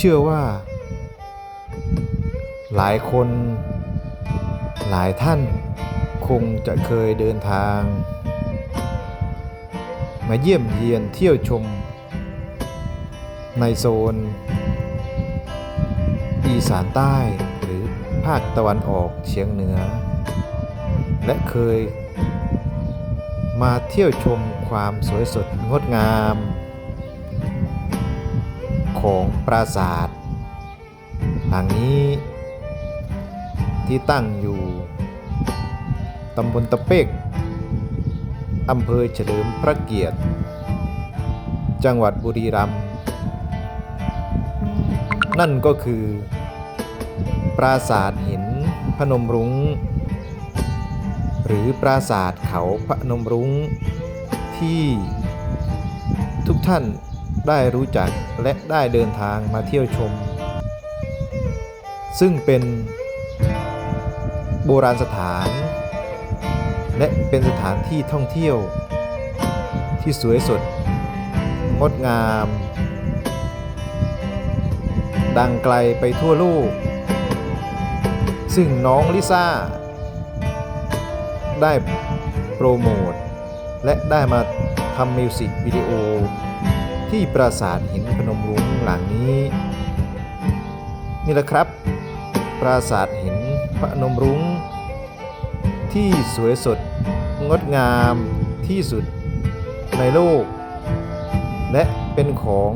ชื่อว่า หลายคน หลายท่านคงจะเคยเดินทาง มาเยี่ยมเยียนเที่ยวชม ในโซน อีสานใต้หรือภาคตะวันออกเฉียงเหนือ และเคยมาเที่ยวชมความสวยสดงดงาม ของปราสาทหลังนี้ที่ตั้งอยู่ตำบลตะเปกอำเภอเฉลิมพระเกียรติ จังหวัดบุรีรัมย์นั่นก็คือ ปราสาทหินพนมรุง้ง หรือปราสาทเขาพนมรุง้งที่ทุกท่าน ได้รู้จักและได้เดินทางมาเที่ยวชม ซึ่งเป็นโบราณสถาน และเป็นสถานที่ท่องเที่ยว ที่สวยสด งดงาม ดังไกลไปทั่วโลก ซึ่งน้องลิซ่า ได้โปรโมทและได้มาทำมิวสิกวิดีโอ ที่ปราสาทหินพนมรุ้งหลังนี้นี่แหละครับ ปราสาทหินพนมรุ้ง ที่สวยสดงดงามที่สุดในโลก และเป็นของ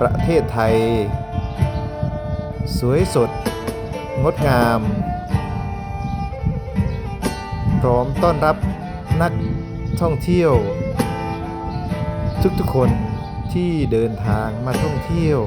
ประเทศไทย สวยสด งดงาม พร้อมต้อนรับนักท่องเที่ยว ทุกๆคนที่เดินทางมาท่องเที่ยว